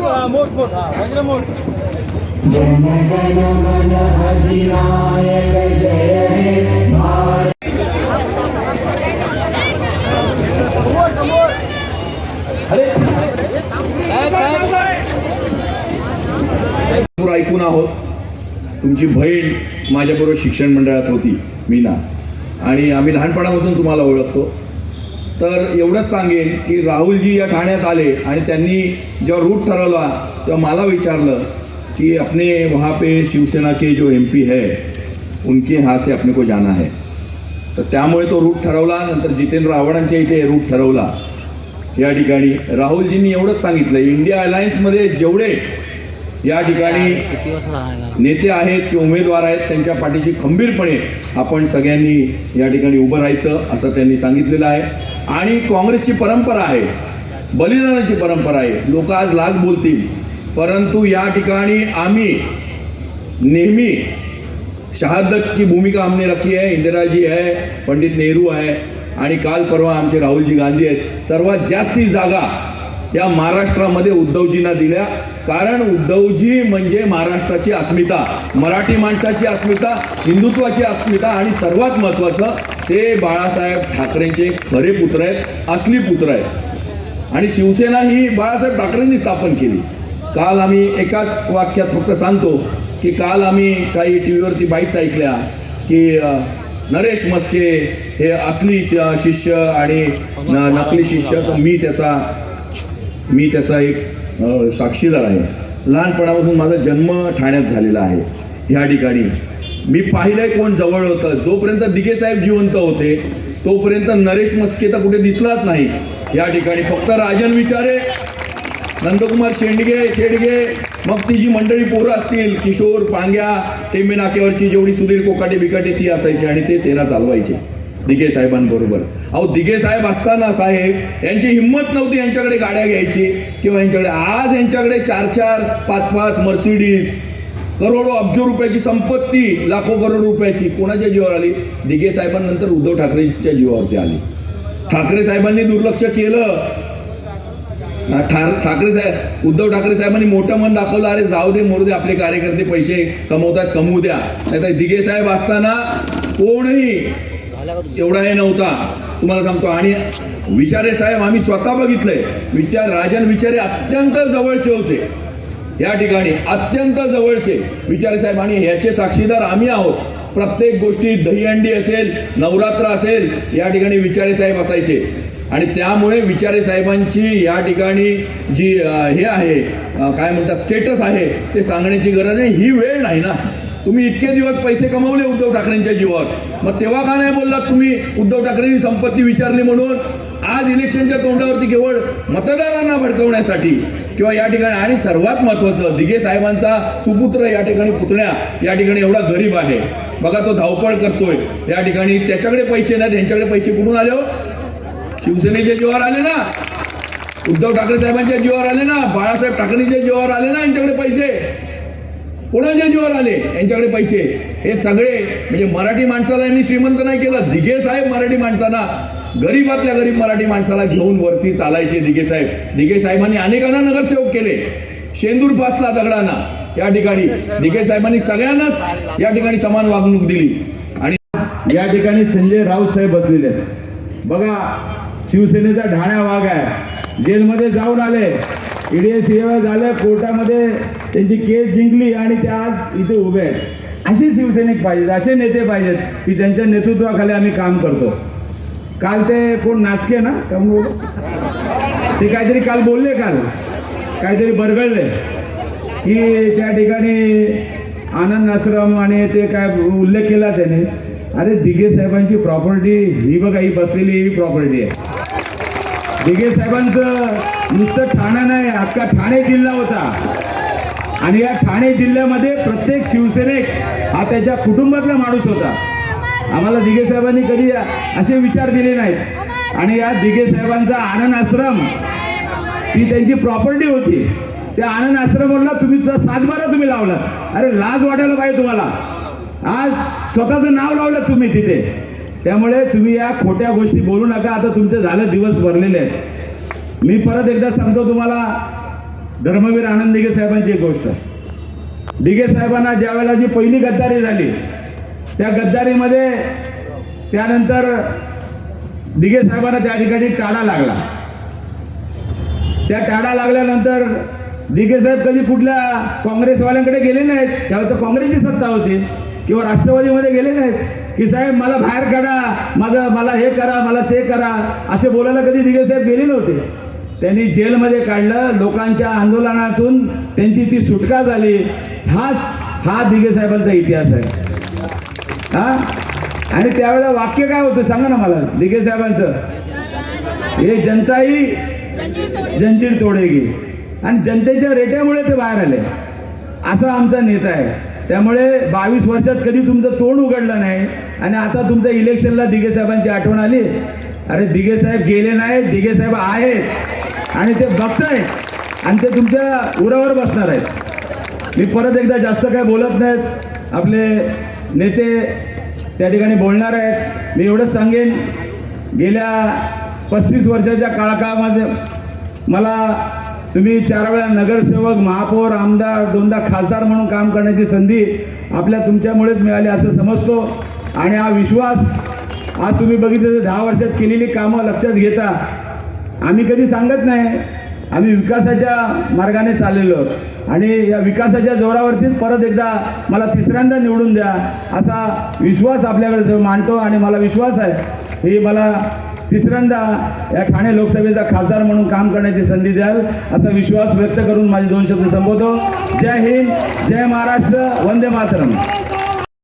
मोठ मोठ समोर ऐकून आहोत. तुमची बहीण माझ्याबरोबर शिक्षण मंडळात होती मीना. आणि आम्ही लहानपणापासून तुम्हाला ओळखतो. तर एवढंच सांगेन की राहुलजी या ठाण्यात आले आणि त्यांनी जेव्हा रूट ठरवला तेव्हा मला विचारलं कि अपने वहाँ पे शिवसेना के जो एम पी है उनके यहाँ से अपने को जाना है. तर त्यामुळे तो रूट ठरवला नंतर जितेंद्र आव्हाडांच्या इथे रूट ठरवला. या ठिकाणी राहुलजींनी एवढंच सांगितलं. इंडिया अलायन्समध्ये जेवढे या ठिकाणी नेते आहेत किंवा उमेदवार आहेत त्यांच्या पाठीशी खंबीरपणे आपण सगळ्यांनी या ठिकाणी उभं राहायचं असं त्यांनी सांगितलेलं आहे. आणि काँग्रेसची परंपरा आहे बलिदानाची परंपरा आहे. लोक आज लाग बोलतील. परंतु या ठिकाणी आम्ही नेहमी शहादत की भूमिका हमने रखी है इंदिराजी आहे है पंडित नेहरू आहे आणि काल परवा आमचे राहुलजी गांधी आहेत. सर्वात जास्ती जागा या महाराष्ट्रामध्ये उद्धवजींना दिल्या. कारण उद्धवजी म्हणजे महाराष्ट्राची अस्मिता. मराठी माणसाची अस्मिता हिंदुत्वाची अस्मिता आणि सर्वात महत्त्वाचं ते बाळासाहेब ठाकरेंचे खरे पुत्र आहेत असली पुत्र आहेत. आणि शिवसेना ही बाळासाहेब ठाकरेंनी स्थापन केली. काल आम्ही एकाच वाक्यात फक्त सांगतो की काल आम्ही काही टी व्हीवरती बाईट्स ऐकल्या की नरेश मस्के हे असली शिष्य आणि नकली शिष्य तर मी त्याचा मी त्याचा एक साक्षीदार आहे. लहानपणापासून माझा जन्म ठाण्यात झालेला आहे. ह्या ठिकाणी. मी पाहिलंय कोण जवळ होतं. जोपर्यंत दिगे साहेब जिवंत होते तोपर्यंत नरेश मस्के तर कुठे दिसलाच नाही. या ठिकाणी फक्त राजन विचारे नंदकुमार शेंडगे शेडगे मग ती जी मंडळी पोरं असतील किशोर पांग्या टेंबे नाक्यावरची जेवढी सुधीर कोकाटे बिकाटे ती असायची आणि ते सेना चालवायचे. दिगे साहेबांबरोबर. अहो दिगे साहेब असताना साहेब यांची हिंमत नव्हती यांच्याकडे गाड्या घ्यायची किंवा यांच्याकडे. आज यांच्याकडे चार चार पाच पाच मर्सिडीज करोडो अब्ज रुपयाची संपत्ती लाखो करोड रुपयाची. कोणाच्या जीवावर आली? दिगे साहेबांनंतर उद्धव ठाकरेंच्या जीवावरती आली. ठाकरे साहेबांनी दुर्लक्ष केलं. ठाकरे साहेब उद्धव ठाकरे साहेबांनी मोठं मन दाखवलं अरे जाऊ दे मोरू दे आपले कार्यकर्ते पैसे कमवतात कमवू द्या. नाहीतर दिगे साहेब असताना कोणही एवढा हे नव्हता. तुम्हाला सांगतो आणि विचारे साहेब आम्ही स्वतः बघितलंय. विचार राजन विचारे अत्यंत जवळचे होते. या ठिकाणी अत्यंत जवळचे. विचारे साहेब आणि ह्याचे साक्षीदार आम्ही आहोत. प्रत्येक गोष्टी दहीहंडी असेल नवरात्र असेल या ठिकाणी विचारे साहेब असायचे. आणि त्यामुळे विचारे साहेबांची या ठिकाणी जी हे आहे काय म्हणतात स्टेटस आहे ते सांगण्याची गरज नाही. ही वेळ नाही ना. तुम्ही इतके दिवस पैसे कमवले उद्धव ठाकरेंच्या जीवावर. मग तेव्हा का नाही बोललात तुम्ही? उद्धव ठाकरेंनी संपत्ती विचारली म्हणून. आज इलेक्शनच्या तोंडावरती केवळ मतदारांना भडकवण्यासाठी किंवा या ठिकाणी आणि सर्वात महत्वाचं दिघे साहेबांचा सुपुत्र या ठिकाणी पुतण्या या ठिकाणी एवढा गरीब आहे. बघा तो धावपळ करतोय. या ठिकाणी त्याच्याकडे पैसे नाहीत यांच्याकडे पैसे कुठून आले हो? शिवसेनेच्या जीवावर आले ना? उद्धव ठाकरे साहेबांच्या जीवावर आले ना? बाळासाहेब ठाकरेंच्या जीवावर आले ना यांच्याकडे पैसे? कोणाच्या जीवावर आले? यांच्याकडे पैसे. हे सगळे म्हणजे मराठी माणसाला यांनी श्रीमंत नाही केलं. दिघे साहेब मराठी माणसांना गरीबातल्या गरीब मराठी माणसाला घेऊन वरती चालायचे दिघे साहेब. दिघे साहेबांनी अनेकांना नगरसेवक केले. शेंदूर पासला दगडांना या ठिकाणी. दिघे साहेबांनी सगळ्यांनाच या ठिकाणी समान वागणूक दिली. आणि या ठिकाणी संजय राऊत साहेब बसलेले आहेत. बघा शिवसेनेचा ढाण्या वाघ आहे. जेलमध्ये जाऊन आले. ईडीएस झाले झालं कोर्टामध्ये त्यांची केस जिंकली आणि ते आज इथे उभे आहेत. असे शिवसैनिक पाहिजेत असे नेते पाहिजेत की त्यांच्या नेतृत्वाखाली आम्ही काम करतो. काल ते कोण नासके ना? का ते काहीतरी काल बोलले काल. काहीतरी बरगळले. की त्या ठिकाणी आनंद आश्रम आणि ते काय उल्लेख केला त्याने. अरे दिघे साहेबांची प्रॉपर्टी ही बघा ही बसलेली ही प्रॉपर्टी आहे. दिघे साहेबांचं नुसतं ठाणं नाही अख्खा ठाणे जिल्हा होता. आणि या ठाणे जिल्ह्यामध्ये प्रत्येक शिवसैनिक हा त्याच्या कुटुंबातला माणूस होता. आम्हाला दिघे साहेबांनी कधी असे विचार दिले नाहीत. आणि या दिघे साहेबांचा आनंद आश्रम ती त्यांची प्रॉपर्टी होती. त्या आनंद आश्रमला तुम्ही सातबारा तुम्ही लावला अरे लाज वाटायला पाहिजे तुम्हाला. आज स्वतःचं नाव लावलं तुम्ही तिथे. त्यामुळे तुम्ही या खोट्या गोष्टी बोलू नका. आता तुमचे झालं दिवस भरलेले आहेत. मी परत एकदा सांगतो तुम्हाला धर्मवीर आनंद दिघे साहेबांची एक गोष्ट. दिघे साहेबांना ज्या वेळेला जी पहिली गद्दारी झाली त्या गद्दारीमध्ये त्यानंतर दिघे साहेबांना त्या ठिकाणी टाळा लागला. त्या टाळा लागल्यानंतर दिघे साहेब कधी कुठल्या काँग्रेसवाल्यांकडे गेले नाहीत त्यावेळेस तर काँग्रेसची सत्ता होती किंवा राष्ट्रवादीमध्ये गेले नाहीत की साहेब मला बाहेर काढा माझं मला हे करा मला ते करा असे बोलायला कधी दिघे साहेब गेले नव्हते. त्यांनी जेलमध्ये काढलं लोकांच्या आंदोलनातून त्यांची ती सुटका झाली. हाच हा दिघे साहेबांचा इतिहास आहे. हा? आणि त्यावेळेला वाक्य काय होतं सांगा ना मला दिघे साहेबांचं? हे जनताही जंजीर तोडेगी आणि जनतेच्या रेट्यामुळे ते बाहेर आले. असा आमचा नेता आहे. त्यामुळे बावीस वर्षात कधी तुमचं तोंड उघडलं नाही आणि आता तुमच्या इलेक्शनला दिघे साहेबांची आठवण आली. अरे दिघे साहेब गेले नाहीत दिघे साहेब आहेत. आणि ते बघताय. आणि ते तुमच्या उरावर बसणार आहेत. मी परत एकदा जास्त काय बोलत नाहीत. आपले नेते त्या ठिकाणी बोलणार आहेत. मी एवढंच सांगेन. गेल्या पस्तीस वर्षाच्या काळकामध्ये मला तुम्ही चार वेळा नगरसेवक महापौर आमदार दोनदा खासदार म्हणून काम करण्याची संधी आपल्या तुमच्यामुळेच मिळाली असं समजतो. आणि हा विश्वास आज तुम्ही बघितलं तर दहा वर्षात केलेली कामं लक्षात घेता. आम्ही कधी सांगत नाही. आम्ही विकासाच्या मार्गाने चाललेलो. आणि या विकासाच्या जोरावरतीच परत एकदा मला तिसऱ्यांदा निवडून द्या असा विश्वास आपल्याकडे मांडतो आणि मला विश्वास आहे हे मला तिसऱ्यांदा या ठाणे लोकसभेचा खासदार म्हणून काम करण्याची संधी द्याल असा विश्वास व्यक्त करून माझे दोन शब्द संबोधतो जय हिंद जय महाराष्ट्र वंदे मातरम.